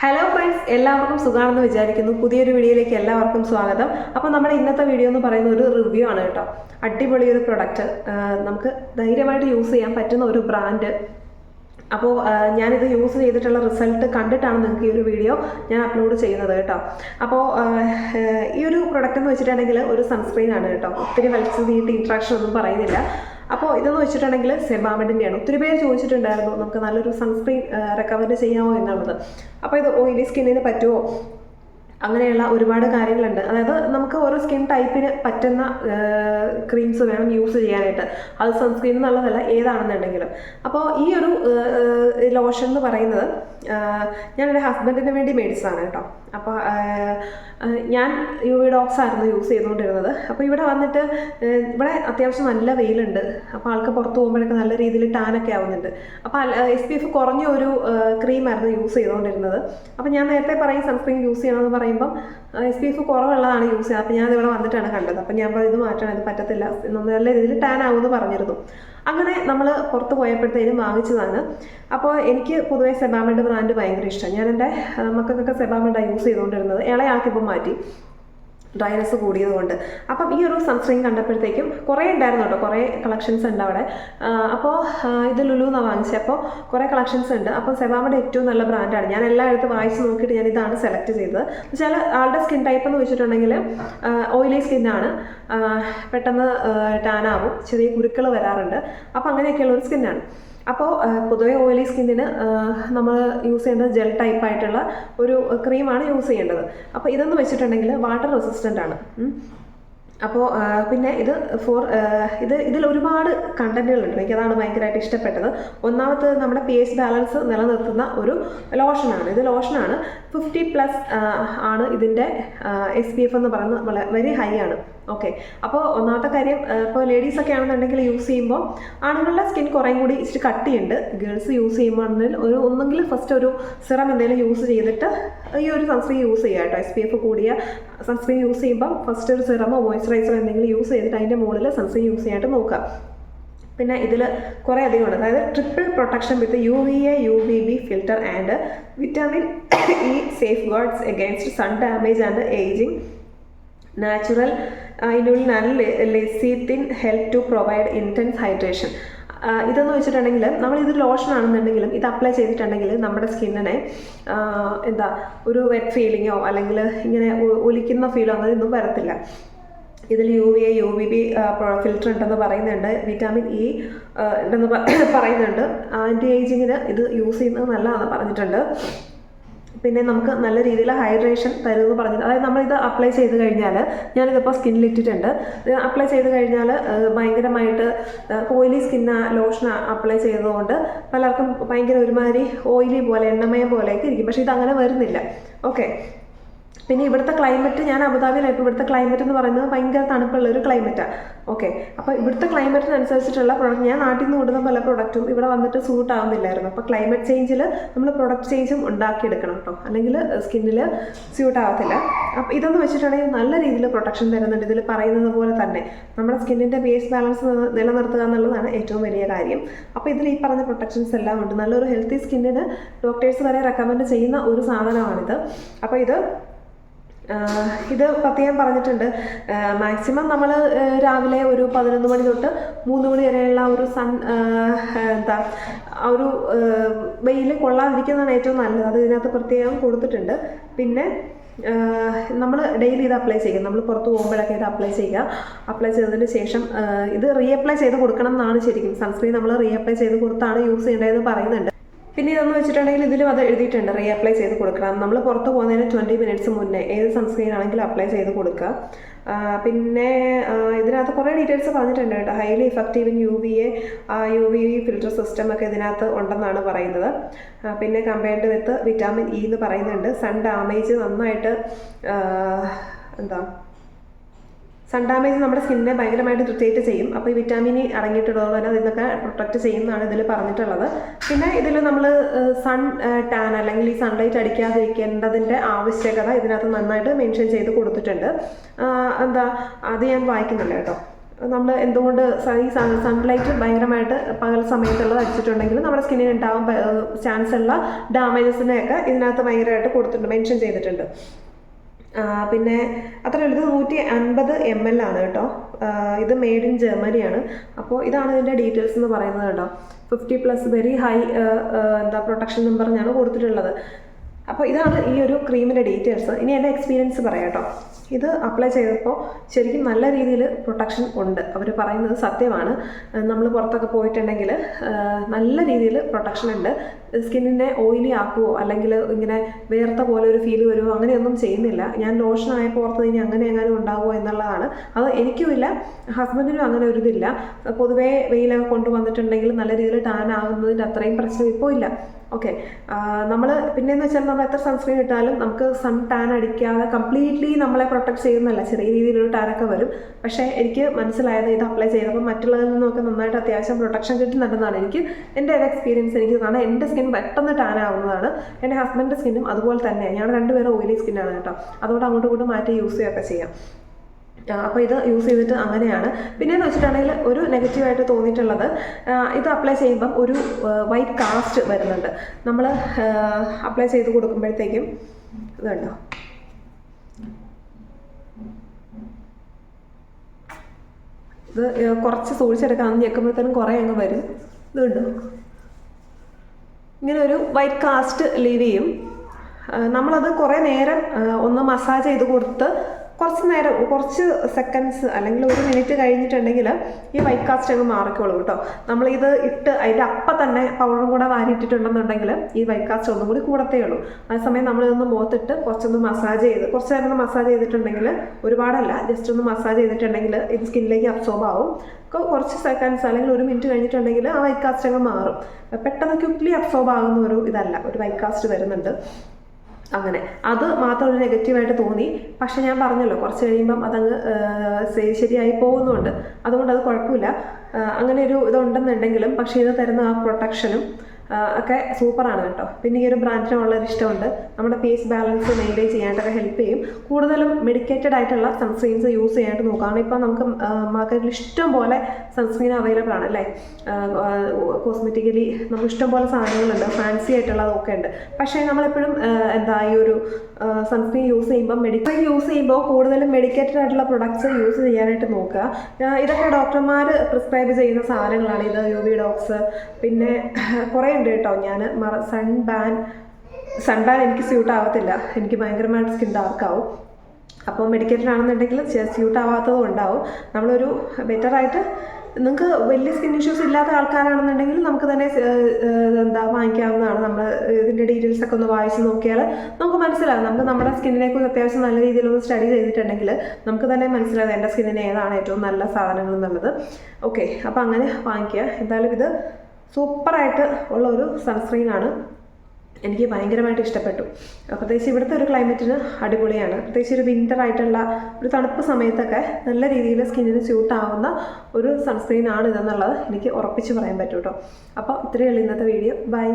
Hello friends എല്ലാവർക്കും സുഖമാണെന്ന് വിചാരിക്കുന്നു. പുതിയൊരു വീഡിയോയിലേക്ക് എല്ലാവർക്കും സ്വാഗതം. അപ്പോൾ നമ്മുടെ ഇന്നത്തെ വീഡിയോ എന്ന് പറയുന്ന ഒരു റിവ്യൂ ആണ് കേട്ടോ. അടിപൊളി ഒരു പ്രൊഡക്റ്റ് നമുക്ക് ധൈര്യമായിട്ട് യൂസ് ചെയ്യാൻ പറ്റുന്ന ഒരു ബ്രാൻഡ് അപ്പോൾ ഞാനിത് യൂസ് ചെയ്തിട്ടുള്ള റിസൾട്ട് കണ്ടിട്ടാണ് നിങ്ങൾക്ക് ഈ ഒരു വീഡിയോ ഞാൻ അപ്ലോഡ് ചെയ്യുന്നത് കേട്ടോ. അപ്പോൾ ഈ ഒരു പ്രൊഡക്റ്റ് എന്ന് വെച്ചിട്ടുണ്ടെങ്കിൽ ഒരു സൺസ്ക്രീൻ ആണ് കേട്ടോ. ഒത്തിരി വലിച്ചു നീട്ടി ഇൻട്രാക്ഷൻ ഒന്നും പറയുന്നില്ല. അപ്പോൾ ഇതെന്ന് വെച്ചിട്ടുണ്ടെങ്കിൽ സെബാമിഡിന്റെയാണ് ഒത്തിരി പേര് ചോദിച്ചിട്ടുണ്ടായിരുന്നു നമുക്ക് നല്ലൊരു സൺസ്ക്രീൻ റെക്കമെൻഡ് ചെയ്യാമോ എന്നുള്ളത്. അപ്പോൾ ഇത് ഓയിലി സ്കിന്നിന് പറ്റുമോ അങ്ങനെയുള്ള ഒരുപാട് കാര്യങ്ങളുണ്ട്. അതായത് നമുക്ക് ഓരോ സ്കിൻ ടൈപ്പിന് പറ്റുന്ന ക്രീംസ് വേണം യൂസ് ചെയ്യാനായിട്ട്. അത് സൺസ്ക്രീൻ എന്നുള്ളതല്ല ഏതാണെന്നുണ്ടെങ്കിലും. അപ്പോൾ ഈ ഒരു ലോഷൻ എന്ന് പറയുന്നത് ഒരു ഹസ്ബൻഡിന് വേണ്ടി മേടിച്ചതാണ് കേട്ടോ. അപ്പോൾ ഞാൻ യു വി ഡോക്സ് ആയിരുന്നു യൂസ് ചെയ്തുകൊണ്ടിരുന്നത്. അപ്പോൾ ഇവിടെ വന്നിട്ട് ഇവിടെ അത്യാവശ്യം നല്ല വെയിലുണ്ട്. അപ്പോൾ ആൾക്ക് പുറത്ത് പോകുമ്പോഴൊക്കെ നല്ല രീതിയിൽ ടാനൊക്കെ ആവുന്നുണ്ട്. അപ്പോൾ എസ് പി എഫ് കുറഞ്ഞ ഒരു ക്രീമായിരുന്നു യൂസ് ചെയ്തുകൊണ്ടിരുന്നത്. അപ്പോൾ ഞാൻ നേരത്തെ പറയും സൺസ്ക്രീൻ യൂസ് ചെയ്യണമെന്ന് പറയുമ്പം എസ് പി എഫ് കുറവുള്ളതാണ് യൂസ്. ചെയ്യുന്നത് അപ്പോൾ ഞാൻ ഇവിടെ വന്നിട്ടാണ് കണ്ടത്. അപ്പം ഞാൻ പറഞ്ഞു ഇത് മാറ്റണം ഇത് പറ്റത്തില്ല. നല്ല രീതിയിൽ ടാൻ ആകുമെന്ന് പറഞ്ഞിരുന്നു. അങ്ങനെ നമ്മൾ പുറത്ത് പോയപ്പോഴത്തേനും വാങ്ങിച്ചതാണ്. അപ്പോൾ എനിക്ക് പൊതുവേ സെബാമെഡ് ബ്രാൻഡ് ഭയങ്കര ഇഷ്ടമാണ് ഞാൻ എന്റെ മക്കൾക്കൊക്കെ സെബാമെഡാണ് യൂസ് ചെയ്തുകൊണ്ടിരുന്നത്. ഇളയാൾക്കിപ്പോൾ മാറ്റി. ഡ്രൈനസ് കൂടിയതുകൊണ്ട്. അപ്പം ഈ ഒരു സൺസ്ക്രീൻ കണ്ടപ്പോഴത്തേക്കും കുറേ ഉണ്ടായിരുന്നു കേട്ടോ കുറേ കളക്ഷൻസ് ഉണ്ട് അവിടെ. അപ്പോൾ ഇത് ലുലു എന്നാണ് വാങ്ങിച്ചത് അപ്പോൾ കുറേ കളക്ഷൻസ് ഉണ്ട്. അപ്പോൾ സെബാമയുടെ ഏറ്റവും നല്ല ബ്രാൻഡാണ് ഞാൻ എല്ലായിടത്തും വായിച്ച് നോക്കിയിട്ട് ഞാൻ ഇതാണ് സെലക്ട് ചെയ്തത്. വെച്ചാൽ ആളുടെ സ്കിൻ ടൈപ്പ് എന്ന് വെച്ചിട്ടുണ്ടെങ്കിൽ ഓയിലി സ്കിന്നാണ് പെട്ടെന്ന് ടാനാവും ചെറിയ കുരുക്കൾ വരാറുണ്ട്. അപ്പോൾ അങ്ങനെയൊക്കെയുള്ള ഒരു സ്കിന്നാണ് അപ്പോൾ പൊതുവെ ഓയിലി സ്കിന്നിന് നമ്മൾ യൂസ് ചെയ്യേണ്ടത് ജെൽ ടൈപ്പ് ആയിട്ടുള്ള ഒരു ക്രീമാണ് യൂസ് ചെയ്യേണ്ടത്. അപ്പോൾ ഇതെന്ന് വെച്ചിട്ടുണ്ടെങ്കിൽ വാട്ടർ റെസിസ്റ്റന്റ് ആണ്. അപ്പോൾ പിന്നെ ഇത് ഫോർ ഇത് ഇതിൽ ഒരുപാട് കണ്ടന്റുകളുണ്ട്. എനിക്ക് അതാണ് ഭയങ്കരമായിട്ട് ഇഷ്ടപ്പെട്ടത്. ഒന്നാമത് നമ്മുടെ പി എച്ച് ബാലൻസ് നിലനിർത്തുന്ന ഒരു ലോഷനാണ് ഇത് ലോഷനാണ് ഫിഫ്റ്റി പ്ലസ് ആണ് ഇതിന്റെ എസ് പി എഫ് എന്ന് പറയുന്നത് വളരെ വെരി ഹൈ ആണ്. ഓക്കെ അപ്പോൾ ഒന്നാമത്തെ കാര്യം ഇപ്പോൾ ലേഡീസ് ഒക്കെ ആണെന്നുണ്ടെങ്കിൽ യൂസ് ചെയ്യുമ്പോൾ ആണുങ്ങളുടെ സ്കിൻ കുറേയും കൂടി ഇച്ചിരി കട്ടിയുണ്ട്. ഗേൾസ് യൂസ് ചെയ്യുമ്പോൾ ഒരു ഒന്നെങ്കിൽ ഫസ്റ്റ് ഒരു സിറം എന്തെങ്കിലും യൂസ് ചെയ്തിട്ട് ഈ ഒരു സൺസ്ക്രീൻ യൂസ് ചെയ്യുക കേട്ടോ. എസ് പി എഫ് കൂടിയ സൺസ്ക്രീൻ യൂസ് ചെയ്യുമ്പോൾ ഫസ്റ്റ് ഒരു സിറമോ മോയ്സ്ചറൈസറോ എന്തെങ്കിലും യൂസ് ചെയ്തിട്ട് അതിന്റെ മുകളിൽ സൺസ്ക്രീൻ യൂസ് ചെയ്യാനായിട്ട് നോക്കുക. പിന്നെ ഇതിൽ കുറേ അധികം ഉണ്ട് അതായത് triple protection with U V A U V B filter and vitamin E safeguards against sun damage and ageing natural അതിനുള്ളിൽ lecithin help to provide intense hydration ഇതെന്ന് വെച്ചിട്ടുണ്ടെങ്കിൽ നമ്മൾ ഇത് ലോഷൻ ആണെന്നുണ്ടെങ്കിലും ഇത് അപ്ലൈ ചെയ്തിട്ടുണ്ടെങ്കിൽ നമ്മുടെ സ്കിന്നിനെ എന്താ ഒരു വെറ്റ് ഫീലിങ്ങോ അല്ലെങ്കിൽ ഇങ്ങനെ ഒലിക്കുന്ന ഫീലോ അങ്ങനെ ഒന്നും വരത്തില്ല. ഇതിൽ U V A U V B filter ഉണ്ടെന്ന് പറയുന്നുണ്ട്. വിറ്റാമിൻ ഇ ഉണ്ടെന്ന് പറയുന്നുണ്ട്. ആന്റി ഏജിങ്ങിന് ഇത് യൂസ് ചെയ്യുന്നത് നല്ലതാണെന്ന് പറഞ്ഞിട്ടുണ്ട്. പിന്നെ നമുക്ക് നല്ല രീതിയിൽ ഹൈഡ്രേഷൻ തരുമെന്ന് പറഞ്ഞിട്ട് അതായത് നമ്മളിത് അപ്ലൈ ചെയ്ത് കഴിഞ്ഞാൽ ഞാനിതിപ്പോൾ സ്കിന്നിലിട്ടിട്ടുണ്ട് അപ്ലൈ ചെയ്ത് കഴിഞ്ഞാൽ ഭയങ്കരമായിട്ട് ഓയിലി സ്കിന്ന ലോഷൻ അപ്ലൈ ചെയ്തതുകൊണ്ട് പലർക്കും ഭയങ്കര ഒരുമാതിരി ഓയിലി പോലെ എണ്ണമയം പോലെയൊക്കെ ഇരിക്കും. പക്ഷേ ഇതങ്ങനെ വരുന്നില്ല. ഓക്കെ പിന്നെ ഇവിടുത്തെ ക്ലൈമറ്റ് ഞാൻ അബുദാബിയിലായപ്പോൾ ഇവിടുത്തെ ക്ലൈമറ്റ് എന്ന് പറയുന്നത് ഭയങ്കര തണുപ്പുള്ള ഒരു ക്ലൈമറ്റാണ് ഓക്കെ അപ്പോൾ ഇവിടുത്തെ ക്ലൈമറ്റിനനുസരിച്ചിട്ടുള്ള പ്രൊഡക്റ്റ് ഞാൻ നാട്ടിൽ നിന്ന് കൊടുക്കുന്ന പല പ്രൊഡക്റ്റും ഇവിടെ വന്നിട്ട് സൂട്ട് ആവുന്നില്ലായിരുന്നു. അപ്പോൾ ക്ലൈമറ്റ് ചേഞ്ചിൽ നമ്മൾ പ്രൊഡക്റ്റ് ചേഞ്ചും ഉണ്ടാക്കിയെടുക്കണം കേട്ടോ അല്ലെങ്കിൽ സ്കിന്നിൽ സ്യൂട്ട് ആവത്തില്ല. അപ്പോൾ ഇതൊന്ന് വെച്ചിട്ടുണ്ടെങ്കിൽ നല്ല രീതിയിൽ പ്രൊട്ടക്ഷൻ തരുന്നുണ്ട്. ഇതിൽ പറയുന്നത് പോലെ തന്നെ നമ്മുടെ സ്കിന്നിന്റെ ബേസ് ബാലൻസ് നിലനിർത്തുക എന്നുള്ളതാണ് ഏറ്റവും വലിയ കാര്യം. അപ്പോൾ ഇതിൽ ഈ പറഞ്ഞ പ്രൊട്ടക്ഷൻസ് എല്ലാം ഉണ്ട്. നല്ലൊരു ഹെൽത്തി സ്കിന്നിന് ഡോക്ടേഴ്സ് വരെ റെക്കമെൻഡ് ചെയ്യുന്ന ഒരു സാധനമാണിത്. അപ്പോൾ ഇത് ഇത് പ്രത്യേകം പറഞ്ഞിട്ടുണ്ട്. മാക്സിമം നമ്മൾ രാവിലെ ഒരു പതിനൊന്ന് മണി തൊട്ട് മൂന്ന് മണി വരെയുള്ള ഒരു സൺ എന്താ ആ ഒരു വെയിൽ കൊള്ളാതിരിക്കുന്നതാണ് ഏറ്റവും നല്ലത്. അത് ഇതിനകത്ത് പ്രത്യേകം കൊടുത്തിട്ടുണ്ട്. പിന്നെ നമ്മൾ ഡെയിലി ഇത് അപ്ലൈ ചെയ്യുക. നമ്മൾ പുറത്ത് പോകുമ്പോഴൊക്കെ ഇത് അപ്ലൈ ചെയ്യുക. അപ്ലൈ ചെയ്തതിന് ശേഷം ഇത് റീഅപ്ലൈ ചെയ്ത് കൊടുക്കണം എന്നാണ് ശരിക്കും. സൺസ്ക്രീൻ നമ്മൾ റീഅപ്ലൈ ചെയ്ത് കൊടുത്താണ് യൂസ് ചെയ്യേണ്ടതെന്ന് പറയുന്നുണ്ട്. പിന്നെ ഇതെന്ന് വെച്ചിട്ടുണ്ടെങ്കിൽ ഇതിലും അത് എഴുതിയിട്ടുണ്ട്. റീ അപ്ലൈ ചെയ്ത് കൊടുക്കണം. നമ്മൾ പുറത്ത് പോകുന്നതിന് ട്വന്റി മിനിറ്റ്സ് മുന്നേ ഏത് സൺസ്ക്രീൻ ആണെങ്കിലും അപ്ലൈ ചെയ്ത് കൊടുക്കുക. പിന്നെ ഇതിനകത്ത് കുറേ ഡീറ്റെയിൽസ് പറഞ്ഞിട്ടുണ്ട് കേട്ടോ. Highly effective in U V A U V filter system ഒക്കെ ഇതിനകത്ത് ഉണ്ടെന്നാണ് പറയുന്നത്. പിന്നെ കമ്പയർഡ് വിത്ത് വിറ്റാമിൻ ഇ എന്ന് പറയുന്നുണ്ട്. സൺ ഡാമേജ് നന്നായിട്ട് എന്താ സൺ ഡാമേജ് നമ്മുടെ സ്കിന്നിനെ ഭയങ്കരമായിട്ട് ഇറിറ്റേറ്റ് ചെയ്യും. അപ്പോൾ ഈ വിറ്റാമിൻ അടങ്ങിയിട്ടുള്ളത് തന്നെ ഇതൊക്കെ പ്രൊട്ടക്റ്റ് ചെയ്യുന്നതാണ് ഇതിൽ പറഞ്ഞിട്ടുള്ളത്. പിന്നെ ഇതിൽ നമ്മൾ സൺ ടാൻ അല്ലെങ്കിൽ ഈ സൺലൈറ്റ് അടിക്കാതിരിക്കേണ്ടതിന്റെ ആവശ്യകത ഇതിനകത്ത് നന്നായിട്ട് മെൻഷൻ ചെയ്ത് കൊടുത്തിട്ടുണ്ട്. എന്താ അത് ഞാൻ വായിക്കുന്നില്ല കേട്ടോ. നമ്മൾ എന്തുകൊണ്ട് ഈ സൺലൈറ്റ് ഭയങ്കരമായിട്ട് പകൽ സമയത്തുള്ളത് അടിച്ചിട്ടുണ്ടെങ്കിൽ നമ്മുടെ സ്കിന്നിന് ഉണ്ടാവാൻ ചാൻസ് ഉള്ള ഡാമേജസിനെയൊക്കെ ഇതിനകത്ത് ഭയങ്കരമായിട്ട് കൊടുത്തിട്ടുണ്ട് മെൻഷൻ ചെയ്തിട്ടുണ്ട്. പിന്നെ ഉള്ളൂ ഇത് നൂറ്റി അൻപത് എം എൽ ആണ് കേട്ടോ. ഇത് മെയ്ഡ് ഇൻ ജർമ്മനിയാണ് അപ്പോൾ ഇതാണ് ഇതിന്റെ ഡീറ്റെയിൽസ് എന്ന് പറയുന്നത് കേട്ടോ. ഫിഫ്റ്റി പ്ലസ് വെരി ഹൈ എന്താ പ്രൊട്ടക്ഷൻ എന്ന് പറഞ്ഞാണ് കൊടുത്തിട്ടുള്ളത്. അപ്പോൾ ഇതാണ് ഈ ഒരു ക്രീമിന്റെ ഡീറ്റെയിൽസ് ഇനി എന്റെ എക്സ്പീരിയൻസ് പറയാം കേട്ടോ. ഇത് അപ്ലൈ ചെയ്തപ്പോൾ ശരിക്കും നല്ല രീതിയിൽ പ്രൊട്ടക്ഷൻ ഉണ്ട്. അവർ പറയുന്നത് സത്യമാണ്. നമ്മൾ പുറത്തൊക്കെ പോയിട്ടുണ്ടെങ്കിൽ നല്ല രീതിയിൽ പ്രൊട്ടക്ഷൻ ഉണ്ട്. സ്കിന്നിനെ ഓയിലി ആക്കുവോ അല്ലെങ്കിൽ ഇങ്ങനെ വേർത്ത പോലെ ഒരു ഫീൽ വരുമോ അങ്ങനെയൊന്നും ചെയ്യുന്നില്ല. ഞാൻ ലോഷൻ ആയപ്പോൾ ഓർത്തത് ഇനി അങ്ങനെ എങ്ങാനും ഉണ്ടാവുമോ എന്നുള്ളതാണ്. അത് എനിക്കുമില്ല ഹസ്ബൻഡിനും അങ്ങനെ ഒരു ഇതില്ല. പൊതുവേ വെയിലൊക്കെ കൊണ്ടുവന്നിട്ടുണ്ടെങ്കിൽ നല്ല രീതിയിൽ ടാൻ ആകുന്നതിന്റെ അത്രയും പ്രശ്നം ഇപ്പോൾ ഇല്ല. ഓക്കെ നമ്മൾ പിന്നെയെന്ന് വെച്ചാൽ നമ്മൾ എത്ര സൺസ്ക്രീൻ ഇട്ടാലും നമുക്ക് സൺ ടാൻ അടിക്കാതെ കംപ്ലീറ്റ്ലി നമ്മളെ പ്രൊട്ടക്ട് ചെയ്യുന്നല്ല ചെറിയ രീതിയിലൊരു ടാനൊക്കെ വരും. പക്ഷേ എനിക്ക് മനസ്സിലായത് ഇത് അപ്ലൈ ചെയ്തപ്പോൾ മറ്റുള്ളതിൽ നിന്നൊക്കെ നന്നായിട്ട് അത്യാവശ്യം പ്രൊട്ടക്ഷൻ കിട്ടുന്നുണ്ടെന്നാണ് എനിക്ക് എന്റെ ഒരു എക്സ്പീരിയൻസ് എനിക്ക് കാരണം എന്റെ സ്കിൻ പെട്ടെന്ന് ടാൻ ആവുന്നതാണ്. എന്റെ ഹസ്ബൻഡിന്റെ സ്കിന്നും അതുപോലെ തന്നെ. ഞങ്ങൾ രണ്ടുപേരും ഓയിലി സ്കിന്നാണ് കേട്ടോ. അതുകൊണ്ട് അങ്ങോട്ടും ഇങ്ങോട്ടും മാറ്റി യൂസ് ചെയ്യുകയൊക്കെ ചെയ്യാം. അപ്പോൾ ഇത് യൂസ് ചെയ്തിട്ട് അങ്ങനെയാണ്. പിന്നെയെന്ന് വെച്ചിട്ടുണ്ടെങ്കിൽ ഒരു നെഗറ്റീവായിട്ട് തോന്നിയിട്ടുള്ളത് ഇത് അപ്ലൈ ചെയ്യുമ്പം ഒരു വൈറ്റ് കാസ്റ്റ് വരുന്നുണ്ട്. നമ്മൾ അപ്ലൈ ചെയ്ത് കൊടുക്കുമ്പോഴത്തേക്കും ഇതുണ്ടോ ഇത് കുറച്ച് സൂക്ഷിച്ചെടുക്കാമെന്ന് ഞെക്കുമ്പോഴത്തേനും കുറേ അങ്ങ് വരും. ഇത് കണ്ടോ? ഇങ്ങനെ ഒരു വൈറ്റ് കാസ്റ്റ് ലീവ് ചെയ്യും. നമ്മളത് കുറേ നേരം ഒന്ന് മസാജ് ചെയ്ത് കൊടുത്ത് കുറച്ച് നേരം കുറച്ച് സെക്കൻഡ്സ് അല്ലെങ്കിൽ ഒരു മിനിറ്റ് കഴിഞ്ഞിട്ടുണ്ടെങ്കിൽ ഈ വൈറ്റ് കാസ്റ്റ് അങ്ങ് മാറിക്കോളൂ കേട്ടോ. നമ്മളിത് ഇട്ട് അതിന്റെ അപ്പം തന്നെ പൗഡറും കൂടെ വാരിയിട്ടിട്ടുണ്ടെന്നുണ്ടെങ്കിൽ ഈ വൈറ്റ് കാസ്റ്റ് ഒന്നും കൂടി കൂടത്തേ ഉള്ളൂ. ആ സമയം നമ്മളിതൊന്ന് മുഖത്തിട്ട് കുറച്ചൊന്ന് മസാജ് ചെയ്ത് കുറച്ച് നേരം ഒന്ന് മസാജ് ചെയ്തിട്ടുണ്ടെങ്കിൽ ഒരുപാടല്ല ജസ്റ്റ് ഒന്ന് മസാജ് ചെയ്തിട്ടുണ്ടെങ്കിൽ ഇത് സ്കിന്നിലേക്ക് അബ്സോർബ് ആവും. കുറച്ച് സെക്കൻഡ്സ് അല്ലെങ്കിൽ ഒരു മിനിറ്റ് കഴിഞ്ഞിട്ടുണ്ടെങ്കിൽ ആ വൈറ്റ് കാസ്റ്റ് അങ്ങ് മാറും. പെട്ടെന്ന് ക്വിക്ലി അബ്സോർബ് ആകുന്ന ഒരു ഇതല്ല ഒരു വൈറ്റ് കാസ്റ്റ് വരുന്നുണ്ട്. അങ്ങനെ. അത് മാത്രം ഒരു നെഗറ്റീവായിട്ട് തോന്നി. പക്ഷെ ഞാൻ പറഞ്ഞല്ലോ കുറച്ച് കഴിയുമ്പം അതങ്ങ് ശരിയായി പോകുന്നുണ്ട്. അതുകൊണ്ട് അത് കുഴപ്പമില്ല. അങ്ങനെ ഒരു ഇതുണ്ടെന്നുണ്ടെങ്കിലും പക്ഷേ ഇത് തരുന്ന ആ പ്രൊട്ടക്ഷനും ഒക്കെ സൂപ്പറാണ് കേട്ടോ. പിന്നെ ഈ ഒരു ബ്രാൻഡിന് വളരെ ഇഷ്ടമുണ്ട്. നമ്മുടെ ഫേസ് ബാലൻസ് മെയിന്റെയിൻ ചെയ്യാനായിട്ടൊക്കെ ഹെൽപ്പ് ചെയ്യും. കൂടുതലും മെഡിക്കേറ്റഡ് ആയിട്ടുള്ള സൺസ്ക്രീൻസ് യൂസ് ചെയ്യാനായിട്ട് നോക്കുക. കാരണം ഇപ്പം നമുക്ക് മാർക്കറ്റിൽ ഇഷ്ടം പോലെ സൺസ്ക്രീൻ അവൈലബിൾ ആണ് അല്ലേ? കോസ്മെറ്റിക്കലി നമുക്ക് ഇഷ്ടം പോലെ സാധനങ്ങളുണ്ട്. ഫാൻസി ആയിട്ടുള്ളതൊക്കെ ഉണ്ട്. പക്ഷേ നമ്മളെപ്പോഴും എന്താ ഈ ഒരു സൺസ്ക്രീൻ യൂസ് ചെയ്യുമ്പോൾ മെഡിക്കൽ യൂസ് ചെയ്യുമ്പോൾ കൂടുതലും മെഡിക്കേറ്റഡ് ആയിട്ടുള്ള പ്രൊഡക്ട്സ് യൂസ് ചെയ്യാനായിട്ട് നോക്കുക. ഇതൊക്കെ ഡോക്ടർമാർ പ്രിസ്ക്രൈബ് ചെയ്യുന്ന സാധനങ്ങളാണ്. ഇത് യു വി ഡോക്സ് പിന്നെ കുറേ ഉണ്ട് കേട്ടോ. ഞാൻ സൺ ബാൻ സൺ ബാൻ എനിക്ക് സ്യൂട്ട് ആവത്തില്ല. എനിക്ക് ഭയങ്കരമായിട്ട് സ്കിൻ ഡാർക്ക് ഡാർക്കാവും അപ്പോൾ മെഡിക്കേറ്റഡ് ആണെന്നുണ്ടെങ്കിൽ സ്യൂട്ട് ആവാത്തതും ഉണ്ടാവും. നമ്മളൊരു ബെറ്ററായിട്ട് നിങ്ങൾക്ക് വലിയ സ്കിൻ ഇഷ്യൂസ് ഇല്ലാത്ത ആൾക്കാരാണെന്നുണ്ടെങ്കിൽ നമുക്ക് തന്നെ എന്താ വാങ്ങിക്കാവുന്നതാണ്. നമ്മൾ ഇതിന്റെ ഡീറ്റെയിൽസ് ഒക്കെ ഒന്ന് വായിച്ച് നോക്കിയാൽ നമുക്ക് മനസ്സിലാകും നമുക്ക് നമ്മുടെ സ്കിന്നിനെ കുറിച്ച് അത്യാവശ്യം നല്ല രീതിയിലൊന്ന് സ്റ്റഡി ചെയ്തിട്ടുണ്ടെങ്കിൽ നമുക്ക് തന്നെ മനസ്സിലാകും എന്റെ സ്കിന്നിന് ഏതാണ് ഏറ്റവും നല്ല സാധനങ്ങൾ എന്നുള്ളത്. ഓക്കെ അപ്പോൾ അങ്ങനെ വാങ്ങിക്കുക. എന്തായാലും ഇത് സൂപ്പറായിട്ട് ഉള്ള ഒരു സൺസ്ക്രീനാണ്. എനിക്ക് ഭയങ്കരമായിട്ട് ഇഷ്ടപ്പെട്ടു. പ്രത്യേകിച്ച് ഇവിടുത്തെ ഒരു ക്ലൈമറ്റിന് അടിപൊളിയാണ്. പ്രത്യേകിച്ച് ഒരു വിന്റർ ആയിട്ടുള്ള ഒരു തണുപ്പ് സമയത്തൊക്കെ നല്ല രീതിയിൽ സ്കിന്നിന് സ്യൂട്ടാവുന്ന ഒരു സൺസ്ക്രീനാണ് ഇതെന്നുള്ളത് എനിക്ക് ഉറപ്പിച്ച് പറയാൻ പറ്റും കേട്ടോ അപ്പോൾ ഇത്രയേ ഉള്ളൂ ഇന്നത്തെ വീഡിയോ. ബൈ.